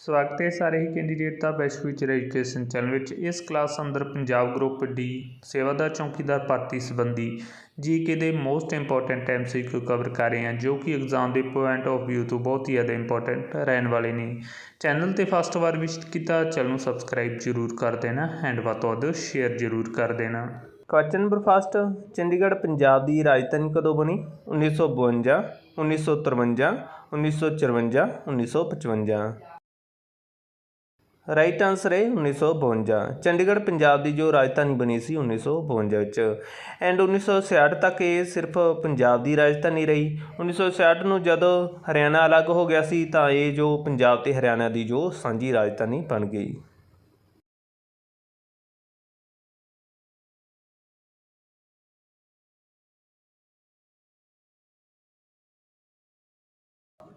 ਸਵਾਗਤ ਹੈ ਸਾਰੇ ਹੀ ਕੈਂਡੀਡੇਟ ਦਾ ਬੈਸਟ ਫਿਊਚਰ ਐਜੂਕੇਸ਼ਨ ਚੈਨਲ ਵਿੱਚ। ਇਸ ਕਲਾਸ ਅੰਦਰ ਪੰਜਾਬ ਗਰੁੱਪ ਡੀ ਸੇਵਾਦਾਰ ਚੌਕੀਦਾਰ ਭਰਤੀ ਸੰਬੰਧੀ ਜੀਕੇ ਦੇ ਮੋਸਟ ਇੰਪੋਰਟੈਂਟ ਐਮਸੀਕਿਊ ਕਵਰ ਕਰ ਰਹੇ ਹਾਂ, ਜੋ ਕਿ ਐਗਜ਼ਾਮ ਦੇ ਪੁਆਇੰਟ ਆਫ View ਤੋਂ ਬਹੁਤ ਹੀ ਜ਼ਿਆਦਾ ਇੰਪੋਰਟੈਂਟ ਰਹਿਣ ਵਾਲੇ ਨੇ। ਚੈਨਲ ਤੇ ਫਸਟ ਵਾਰ ਵਿਜ਼ਿਟ ਕੀਤਾ, ਚੈਨਲ ਨੂੰ ਸਬਸਕ੍ਰਾਈਬ ਜ਼ਰੂਰ ਕਰ ਦੇਣਾ ਐਂਡ ਵੱਧ ਤੋਂ ਵੱਧ ਸ਼ੇਅਰ ਜ਼ਰੂਰ ਕਰ ਦੇਣਾ। Question number first Chandigarh Punjab ਦੀ ਰਾਜਧਾਨੀ ਕਦੋਂ ਬਣੀ? 1952 1953 1954 1955 ਰਾਈਟ ਆਨਸਰ ਹੈ 1952 ਚੰਡੀਗੜ੍ਹ, ਪੰਜਾਬ ਦੀ ਜੋ ਰਾਜਧਾਨੀ ਬਣੀ ਸੀ 1952 ਵਿੱਚ। ਐਂਡ 1966 ਤੱਕ ਇਹ ਸਿਰਫ ਪੰਜਾਬ ਦੀ ਰਾਜਧਾਨੀ ਰਹੀ। 1966 ਨੂੰ ਜਦੋਂ ਹਰਿਆਣਾ ਅਲੱਗ ਹੋ ਗਿਆ ਸੀ ਤਾਂ ਇਹ ਜੋ ਪੰਜਾਬ ਤੇ ਹਰਿਆਣਾ ਦੀ ਜੋ ਸਾਂਝੀ ਰਾਜਧਾਨੀ ਬਣ ਗਈ।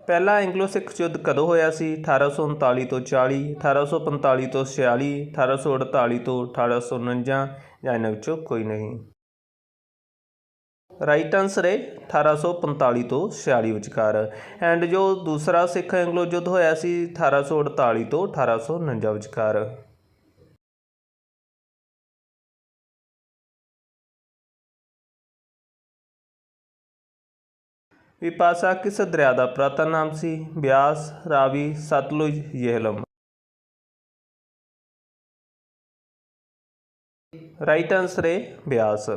ਪਹਿਲਾ ਐਂਗਲੋ ਸਿੱਖ ਯੁੱਧ ਕਦੋਂ ਹੋਇਆ ਸੀ? 1839 ਤੋਂ 40 1845 ਤੋਂ 46 1848 ਤੋਂ 1849 ਜਾਂ ਇਹਨਾਂ ਵਿੱਚੋਂ ਕੋਈ ਨਹੀਂ। ਰਾਈਟ ਆਨਸਰ ਹੈ 1845 ਤੋਂ 46 ਵਿਚਕਾਰ। ਐਂਡ ਜੋ ਦੂਸਰਾ ਸਿੱਖ ਐਂਗਲੋ ਯੁੱਧ ਹੋਇਆ ਸੀ 1848 ਤੋਂ 1849 ਵਿਚਕਾਰ। ਵਿਪਾਸਾ ਕਿਸ ਦਰਿਆ ਦਾ ਪੁਰਾਤਨ ਨਾਮ ਸੀ? ਬਿਆਸ, ਰਾਵੀ, ਸਤਲੁਜ, ਯੇਹਲਮ। ਰਾਈਟ ਆਨਸਰ ਹੈ ਬਿਆਸ।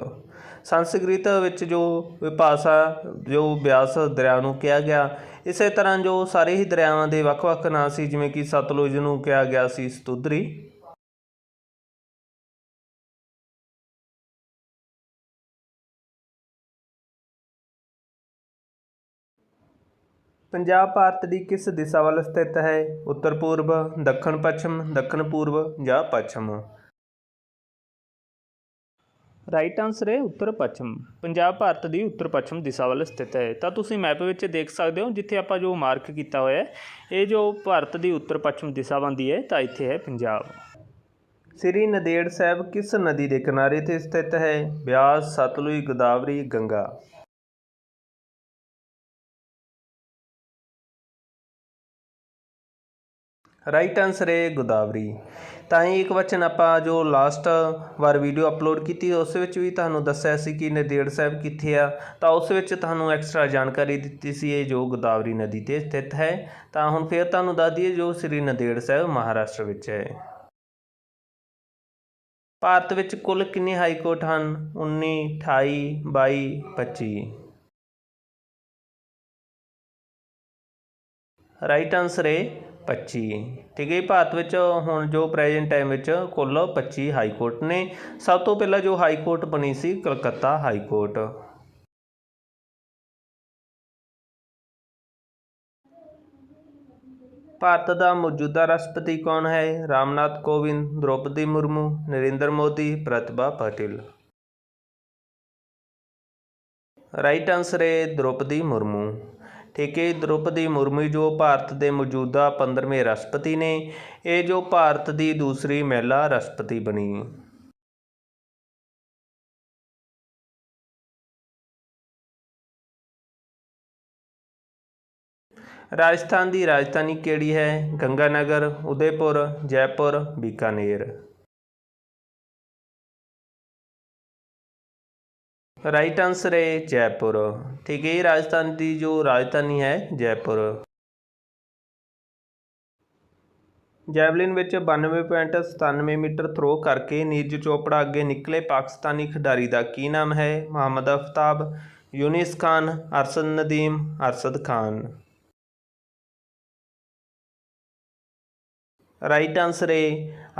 ਸੰਸਕ੍ਰਿਤ ਵਿੱਚ ਜੋ ਵਿਭਾਸ਼ਾ ਜੋ ਬਿਆਸ ਦਰਿਆ ਨੂੰ ਕਿਹਾ ਗਿਆ, ਇਸੇ ਤਰ੍ਹਾਂ ਜੋ ਸਾਰੇ ਹੀ ਦਰਿਆਵਾਂ ਦੇ ਵੱਖ-ਵੱਖ ਨਾਂ ਸੀ, ਜਿਵੇਂ ਕਿ ਸਤਲੁਜ ਨੂੰ ਕਿਹਾ ਗਿਆ ਸੀ, ਸਤੁਦਰੀ। ਪੰਜਾਬ ਭਾਰਤ ਦੀ ਕਿਸ ਦਿਸ਼ਾ ਵੱਲ ਸਥਿਤ ਹੈ? ਉੱਤਰ ਪੂਰਬ ਦੱਖਣ ਪੱਛਮ ਦੱਖਣ ਪੂਰਬ ਜਾਂ ਪੱਛਮ? ਰਾਈਟ ਆਨਸਰ ਹੈ ਉੱਤਰ ਪੱਛਮ। ਪੰਜਾਬ ਭਾਰਤ ਦੀ ਉੱਤਰ ਪੱਛਮ ਦਿਸ਼ਾ ਵੱਲ ਸਥਿਤ ਹੈ। ਤਾਂ ਤੁਸੀਂ ਮੈਪ ਵਿੱਚ ਦੇਖ ਸਕਦੇ ਹੋ ਜਿੱਥੇ ਆਪਾਂ ਜੋ ਮਾਰਕ ਕੀਤਾ ਹੋਇਆ ਹੈ ਇਹ ਜੋ ਭਾਰਤ ਦੀ ਉੱਤਰ ਪੱਛਮ ਦਿਸ਼ਾ ਬੰਦੀ ਹੈ ਤਾਂ ਇੱਥੇ ਹੈ ਪੰਜਾਬ। ਸ੍ਰੀ ਨੰਦੇੜ ਸਾਹਿਬ ਕਿਸ ਨਦੀ ਦੇ ਕਿਨਾਰੇ ਤੇ ਸਥਿਤ ਹੈ? ਬਿਆਸ ਸਤਲੁਜ ਗੋਦਾਵਰੀ ਗੰਗਾ। ਰਾਈਟ ਆਨਸਰ ਹੈ ਗੋਦਾਵਰੀ। ਤਾਂ ਹੀ ਇੱਕ ਵਚਨ ਆਪਾਂ ਜੋ ਲਾਸਟ ਵਾਰ ਵੀਡੀਓ ਅਪਲੋਡ ਕੀਤੀ, ਉਸ ਵਿੱਚ ਵੀ ਤੁਹਾਨੂੰ ਦੱਸਿਆ ਸੀ ਕਿ ਨਦੇੜ ਸਾਹਿਬ ਕਿੱਥੇ ਆ। ਤਾਂ ਉਸ ਵਿੱਚ ਤੁਹਾਨੂੰ ਐਕਸਟਰਾ ਜਾਣਕਾਰੀ ਦਿੱਤੀ ਸੀ ਇਹ ਜੋ ਗੋਦਾਵਰੀ ਨਦੀ ਤੇ ਸਥਿਤ ਹੈ। ਤਾਂ ਹੁਣ ਫਿਰ ਤੁਹਾਨੂੰ ਦੱਸ ਦਈਏ ਜੋ ਸ੍ਰੀ ਨੰਦੇੜ ਸਾਹਿਬ ਮਹਾਰਾਸ਼ਟਰ ਵਿੱਚ ਹੈ। ਭਾਰਤ ਵਿੱਚ ਕੁੱਲ ਕਿੰਨੇ ਹਾਈ ਕੋਰਟ ਹਨ? 19 28 22 25 ਰਾਈਟ ਆਨਸਰ ਹੈ 25 ਠੀਕ ਹੈ ਜੀ, ਭਾਰਤ ਵਿੱਚ ਹੁਣ ਜੋ ਪ੍ਰੈਜ਼ੈਂਟ ਟਾਈਮ ਵਿੱਚ ਕੁੱਲ 25 ਹਾਈ ਕੋਰਟ ਨੇ। ਸਭ ਤੋਂ ਪਹਿਲਾਂ ਜੋ ਹਾਈ ਕੋਰਟ ਬਣੀ ਸੀ ਕਲਕੱਤਾ ਹਾਈ ਕੋਰਟ ਭਾਰਤ ਦਾ ਮੌਜੂਦਾ ਰਾਸ਼ਟਰਪਤੀ ਕੌਣ ਹੈ? ਰਾਮਨਾਥ ਕੋਵਿੰਦ ਦ੍ਰੋਪਦੀ ਮੁਰਮੂ ਨਰਿੰਦਰ ਮੋਦੀ ਪ੍ਰਤਿਭਾ ਪਾਟਿਲ। ਰਾਈਟ ਆਨਸਰ ਹੈ ਦ੍ਰੋਪਦੀ ਮੁਰਮੂ। ਠੀਕ ਹੈ ਦ੍ਰੋਪਦੀ ਮੁਰਮੂ ਜੋ ਭਾਰਤ ਦੇ ਮੌਜੂਦਾ 15ਵੇਂ ਰਾਸ਼ਟਰਪਤੀ ਨੇ, ਇਹ ਜੋ ਭਾਰਤ ਦੀ ਦੂਸਰੀ ਮਹਿਲਾ ਰਾਸ਼ਟਰਪਤੀ ਬਣੀ। ਰਾਜਸਥਾਨ ਦੀ ਰਾਜਧਾਨੀ ਕਿਹੜੀ ਹੈ? ਗੰਗਾਨਗਰ, ਉਦੈਪੁਰ, ਜੈਪੁਰ, ਬੀਕਾਨੇਰ। ਰਾਈਟ ਆਨਸਰ ਹੈ ਜੈਪੁਰ। ਠੀਕ ਹੈ, ਇਹ ਰਾਜਸਥਾਨ ਦੀ ਜੋ ਰਾਜਧਾਨੀ ਹੈ ਜੈਪੁਰ। ਜੈਵਲਿਨ ਵਿੱਚ 92.97 ਮੀਟਰ ਥਰੋ ਕਰਕੇ ਨੀਰਜ ਚੋਪੜਾ ਅੱਗੇ ਨਿਕਲੇ ਪਾਕਿਸਤਾਨੀ ਖਿਡਾਰੀ ਦਾ ਕੀ ਨਾਮ ਹੈ? ਮੁਹੰਮਦ ਅਫਤਾਬ, ਯੂਨਿਸ ਖਾਨ, ਅਰਸ਼ਦ ਨਦੀਮ, ਅਰਸ਼ਦ ਖਾਨ। ਰਾਈਟ ਆਨਸਰ ਹੈ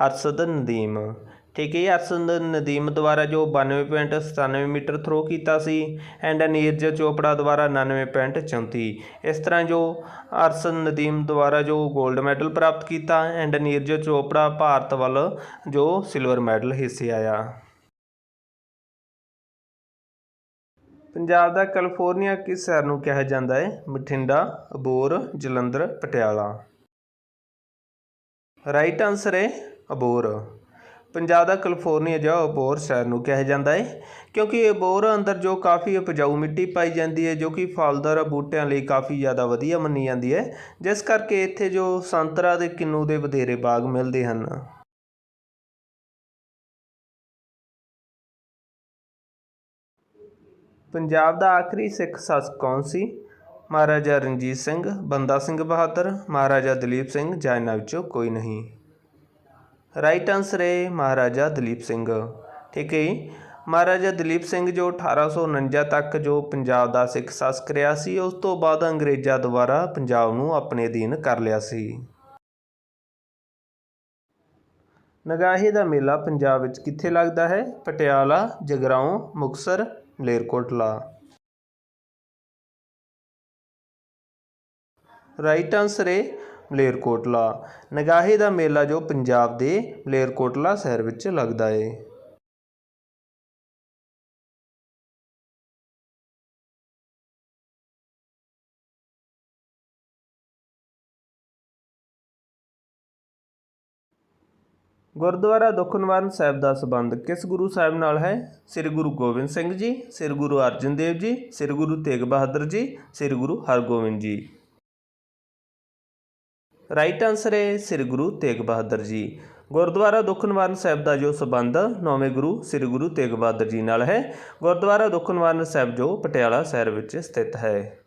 ਅਰਸ਼ਦ ਨਦੀਮ। ਠੀਕ ਹੈ ਜੀ, ਨਦੀਮ ਦੁਆਰਾ ਜੋ 92.97 ਮੀਟਰ ਥਰੋ ਕੀਤਾ ਸੀ ਐਂਡ ਨੀਰਜ ਚੋਪੜਾ ਦੁਆਰਾ 99.34 ਇਸ ਤਰ੍ਹਾਂ ਜੋ ਅਰਸ਼ਦ ਨਦੀਮ ਦੁਆਰਾ ਜੋ 골ਡ ਮੈਡਲ ਪ੍ਰਾਪਤ ਕੀਤਾ ਐਂਡ ਨੀਰਜ ਚੋਪੜਾ ਭਾਰਤ ਵੱਲ ਜੋ ਸਿਲਵਰ ਮੈਡਲ ਹਿੱਸੇ ਆਇਆ। ਪੰਜਾਬ ਦਾ ਕੈਲੀਫੋਰਨੀਆ ਕਿਸ ਸ਼ਹਿਰ ਨੂੰ ਕਿਹਾ ਜਾਂਦਾ ਹੈ? ਬਠਿੰਡਾ ਅਬੋਰ ਜਲੰਧਰ ਪਟਿਆਲਾ। ਰਾਈਟ ਆਨਸਰ ਹੈ ਅਬੋਰ। ਪੰਜਾਬ ਦਾ ਕੈਲੀਫੋਰਨੀਆ ਜਾਂ ਅਬੋਰ ਸ਼ਹਿਰ ਨੂੰ ਕਿਹਾ ਜਾਂਦਾ ਹੈ ਕਿਉਂਕਿ ਅਬੋਰ ਅੰਦਰ ਜੋ ਕਾਫੀ ਉਪਜਾਊ ਮਿੱਟੀ ਪਾਈ ਜਾਂਦੀ ਹੈ ਜੋ ਕਿ ਫਲਦਾਰ ਬੂਟਿਆਂ ਲਈ ਕਾਫੀ ਜ਼ਿਆਦਾ ਵਧੀਆ ਮੰਨੀ ਜਾਂਦੀ ਹੈ ਜਿਸ ਕਰਕੇ ਇੱਥੇ ਜੋ ਸੰਤਰਾ ਦੇ ਕਿੰਨੂ ਦੇ ਵਧੇਰੇ ਬਾਗ ਮਿਲਦੇ ਹਨ। ਪੰਜਾਬ ਦਾ ਆਖਰੀ ਸਿੱਖ ਸ਼ਾਸਕ ਕੌਣ ਸੀ? ਮਹਾਰਾਜਾ ਰਣਜੀਤ ਸਿੰਘ, ਬੰਦਾ ਸਿੰਘ ਬਹਾਦਰ, ਮਹਾਰਾਜਾ ਦਲੀਪ ਸਿੰਘ, ਜਾਂ ਵਿੱਚੋਂ ਕੋਈ ਨਹੀਂ। ਰਾਈਟ ਆਨਸਰ ਹੈ ਮਹਾਰਾਜਾ ਦਲੀਪ ਸਿੰਘ। ਠੀਕ ਹੈ ਜੀ। ਮਹਾਰਾਜਾ ਦਲੀਪ ਸਿੰਘ ਜੋ 1849 ਤੱਕ ਜੋ ਪੰਜਾਬ ਦਾ ਸਿੱਖ ਸ਼ਾਸਕ ਰਿਹਾ ਸੀ, ਉਸ ਤੋਂ ਬਾਅਦ ਅੰਗਰੇਜ਼ਾਂ ਦੁਆਰਾ ਪੰਜਾਬ ਨੂੰ ਆਪਣੇ ਅਧੀਨ ਕਰ ਲਿਆ ਸੀ। ਨਗਾਹੇ ਦਾ ਮੇਲਾ ਪੰਜਾਬ ਵਿੱਚ ਕਿੱਥੇ ਲੱਗਦਾ ਹੈ? ਪਟਿਆਲਾ, ਜਗਰਾਉਂ, ਮੁਕਤਸਰ, ਮਲੇਰਕੋਟਲਾ। ਰਾਈਟ ਆਨਸਰ ਹੈ ਮਲੇਰਕੋਟਲਾ। ਨਗਾਹੇ ਦਾ ਮੇਲਾ ਜੋ ਪੰਜਾਬ ਦੇ ਮਲੇਰਕੋਟਲਾ ਸ਼ਹਿਰ ਵਿੱਚ ਲੱਗਦਾ ਏ। ਗੁਰਦੁਆਰਾ ਦੁਖਨਿਵਾਰਨ ਸਾਹਿਬ ਦਾ ਸੰਬੰਧ ਕਿਸ ਗੁਰੂ ਸਾਹਿਬ ਨਾਲ ਹੈ? ਸ੍ਰੀ ਗੁਰੂ ਗੋਬਿੰਦ ਸਿੰਘ ਜੀ, ਸ੍ਰੀ ਗੁਰੂ ਅਰਜਨ ਦੇਵ ਜੀ, ਸ੍ਰੀ ਗੁਰੂ ਤੇਗ ਬਹਾਦਰ ਜੀ, ਸ੍ਰੀ ਗੁਰੂ ਹਰਗੋਬਿੰਦ ਜੀ। ਰਾਈਟ ਆਨਸਰ ਹੈ ਸ੍ਰੀ ਗੁਰੂ ਤੇਗ ਬਹਾਦਰ ਜੀ। ਗੁਰਦੁਆਰਾ ਦੁਖਨਿਵਾਰਨ ਸਾਹਿਬ ਦਾ ਜੋ ਸੰਬੰਧ ਨੌਵੇਂ ਗੁਰੂ ਸ੍ਰੀ ਗੁਰੂ ਤੇਗ ਬਹਾਦਰ ਜੀ ਨਾਲ ਹੈ, ਗੁਰਦੁਆਰਾ ਦੁਖਨਿਵਾਰਨ ਸਾਹਿਬ ਜੋ ਪਟਿਆਲਾ ਸ਼ਹਿਰ ਵਿੱਚ ਸਥਿਤ ਹੈ।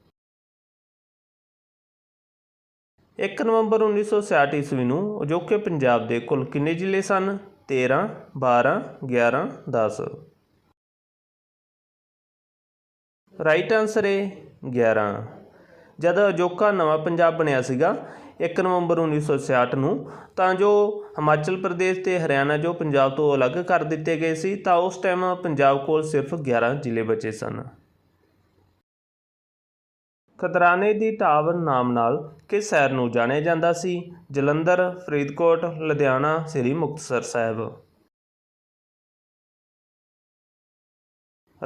1 ਨਵੰਬਰ 1966 ਈਸਵੀ ਨੂੰ ਅਜੋਕੇ ਪੰਜਾਬ ਦੇ ਕੁੱਲ ਕਿੰਨੇ ਜ਼ਿਲ੍ਹੇ ਸਨ? 13 12 11 10 ਰਾਈਟ ਆਨਸਰ ਹੈ 11 ਜਦ ਅਜੋਕਾ ਨਵਾਂ ਪੰਜਾਬ ਬਣਿਆ ਸੀਗਾ 1 ਨਵੰਬਰ 1966 ਨੂੰ। ਤਾਂ ਜੋ ਹਿਮਾਚਲ ਪ੍ਰਦੇਸ਼ ਤੇ ਹਰਿਆਣਾ ਜੋ ਪੰਜਾਬ ਤੋਂ ਅਲੱਗ ਕਰ ਦਿੱਤੇ ਗਏ ਸੀ, ਤਾਂ ਉਸ ਟਾਈਮ ਪੰਜਾਬ ਕੋਲ ਸਿਰਫ 11 ਜ਼ਿਲ੍ਹੇ ਬਚੇ ਸਨ। ਖਦਰਾਨੇ ਦੀ ਟਾਵਰ ਨਾਮ ਨਾਲ ਕਿਸ ਸ਼ਹਿਰ ਨੂੰ ਜਾਣਿਆ ਜਾਂਦਾ ਸੀ, ਜਲੰਧਰ, ਫਰੀਦਕੋਟ, ਲੁਧਿਆਣਾ, ਸ੍ਰੀ ਮੁਕਤਸਰ ਸਾਹਿਬ।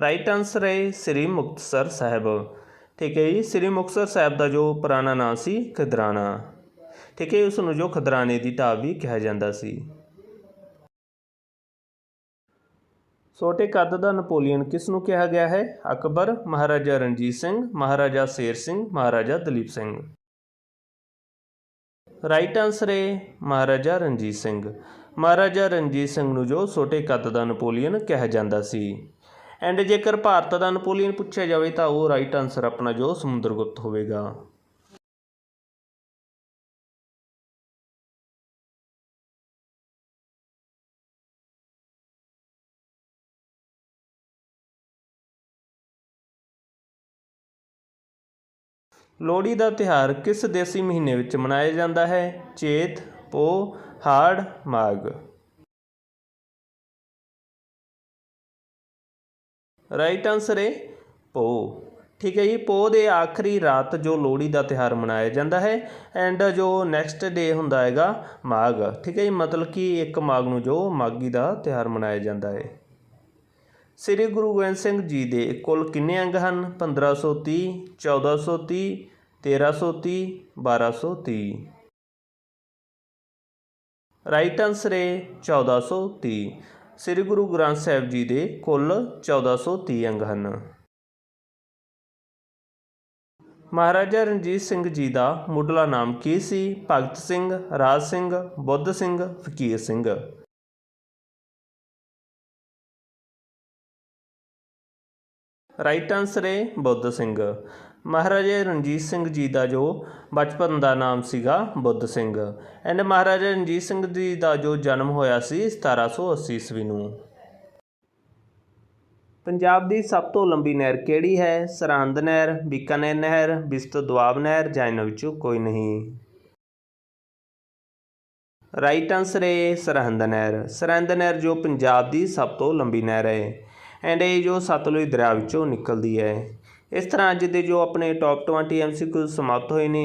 ਰਾਈਟ ਆਨਸਰ ਹੈ ਸ੍ਰੀ ਮੁਕਤਸਰ ਸਾਹਿਬ। ਠੀਕ ਹੈ ਜੀ, ਸ੍ਰੀ ਮੁਕਤਸਰ ਸਾਹਿਬ ਦਾ ਜੋ ਪੁਰਾਣਾ ਨਾਮ ਸੀ, ਖਦਰਾਣਾ। ਠੀਕ ਹੈ ਉਸ ਨੂੰ ਜੋ ਖਦਰਾਣੇ ਦੀ ਢਾਬ ਵੀ ਕਿਹਾ ਜਾਂਦਾ ਸੀ। ਛੋਟੇ ਕੱਦ ਦਾ ਨਪੋਲੀਅਨ ਕਿਸ ਨੂੰ ਕਿਹਾ ਗਿਆ ਹੈ? ਅਕਬਰ, ਮਹਾਰਾਜਾ ਰਣਜੀਤ ਸਿੰਘ, ਮਹਾਰਾਜਾ ਸ਼ੇਰ ਸਿੰਘ, ਮਹਾਰਾਜਾ ਦਲੀਪ ਸਿੰਘ। ਰਾਈਟ ਆਨਸਰ ਹੈ, ਮਹਾਰਾਜਾ ਰਣਜੀਤ ਸਿੰਘ। ਮਹਾਰਾਜਾ ਰਣਜੀਤ ਸਿੰਘ ਨੂੰ ਜੋ ਛੋਟੇ ਕੱਦ ਦਾ ਨਪੋਲੀਅਨ ਕਿਹਾ ਜਾਂਦਾ ਸੀ। ਐਂਡ ਜੇਕਰ ਭਾਰਤ ਦਾ ਨਪੋਲੀਅਨ ਪੁੱਛਿਆ ਜਾਵੇ ਤਾਂ ਉਹ ਰਾਈਟ ਆਨਸਰ ਆਪਣਾ ਜੋ ਸਮੁੰਦਰਗੁਪਤ ਹੋਵੇਗਾ। ਲੋਹੜੀ ਦਾ ਤਿਉਹਾਰ ਕਿਸ ਦੇਸੀ ਮਹੀਨੇ ਵਿੱਚ ਮਨਾਇਆ ਜਾਂਦਾ ਹੈ? ਚੇਤ, ਪੋਹ, ਹਾੜ, ਮਾਘ। ਰਾਈਟ ਆਨਸਰ ਹੈ ਪੋ ਠੀਕ ਹੈ ਜੀ ਪੋ ਦੇ ਆਖਰੀ ਰਾਤ ਜੋ ਲੋਹੜੀ ਦਾ ਤਿਉਹਾਰ ਮਨਾਇਆ ਜਾਂਦਾ ਹੈ ਐਂਡ ਜੋ ਨੈਕਸਟ ਡੇ ਹੁੰਦਾ ਹੈਗਾ, ਮਾਘ। ਠੀਕ ਹੈ ਜੀ, ਮਤਲਬ ਕਿ ਇੱਕ ਮਾਘ ਨੂੰ ਜੋ ਮਾਘੀ ਦਾ ਤਿਉਹਾਰ ਮਨਾਇਆ ਜਾਂਦਾ ਹੈ। ਸ੍ਰੀ ਗੁਰੂ ਗੋਬਿੰਦ ਸਿੰਘ ਜੀ ਦੇ ਕੁੱਲ ਕਿੰਨੇ ਅੰਗ ਹਨ? 1530 1430 1330 1230 ਰਾਈਟ ਆਨਸਰ ਹੈ 1430 ਸ੍ਰੀ ਗੁਰੂ ਗ੍ਰੰਥ ਸਾਹਿਬ ਜੀ ਦੇ ਕੁੱਲ 1430 ਅੰਗ ਹਨ। ਮਹਾਰਾਜਾ ਰਣਜੀਤ ਸਿੰਘ ਜੀ ਦਾ ਮੁੱਢਲਾ ਨਾਮ ਕੀ ਸੀ? ਭਗਤ ਸਿੰਘ, ਰਾਜ ਸਿੰਘ, ਬੁੱਧ ਸਿੰਘ, ਫਕੀਰ ਸਿੰਘ। ਰਾਈਟ ਆਨਸਰ ਹੈ ਬੁੱਧ ਸਿੰਘ। ਮਹਾਰਾਜਾ ਰਣਜੀਤ ਸਿੰਘ ਜੀ ਦਾ ਜੋ ਬਚਪਨ ਦਾ ਨਾਮ ਸੀਗਾ ਬੁੱਧ ਸਿੰਘ। ਐਂਡ ਮਹਾਰਾਜਾ ਰਣਜੀਤ ਸਿੰਘ ਜੀ ਦਾ ਜੋ ਜਨਮ ਹੋਇਆ ਸੀ 1780 ਈਸਵੀ ਨੂੰ। ਪੰਜਾਬ ਦੀ ਸਭ ਤੋਂ ਲੰਬੀ ਨਹਿਰ ਕਿਹੜੀ ਹੈ? ਸਰਹੰਦ ਨਹਿਰ, ਬੀਕਾਨੇਰ ਨਹਿਰ, ਬਿਸਤ ਦੁਆਬ ਨਹਿਰ ਜਾਂ ਇਹਨਾਂ ਵਿੱਚੋਂ ਕੋਈ ਨਹੀਂ? ਰਾਈਟ ਆਨਸਰ ਹੈ ਸਰਹੰਦ ਨਹਿਰ। ਸਰਹੰਦ ਨਹਿਰ ਜੋ ਪੰਜਾਬ ਦੀ ਸਭ ਤੋਂ ਲੰਬੀ ਨਹਿਰ ਹੈ। ਐਂਡ ਇਹ ਜੋ ਸਤਲੁਜ ਦਰਿਆ ਵਿੱਚੋਂ ਨਿਕਲਦੀ ਹੈ, ਇਸ ਤਰ੍ਹਾਂ ਅੱਜ ਦੇ ਜੋ ਆਪਣੇ ਟੌਪ 20 ਐਮਸੀਕਿਊ ਸਮਾਪਤ ਹੋਏ ਨੇ।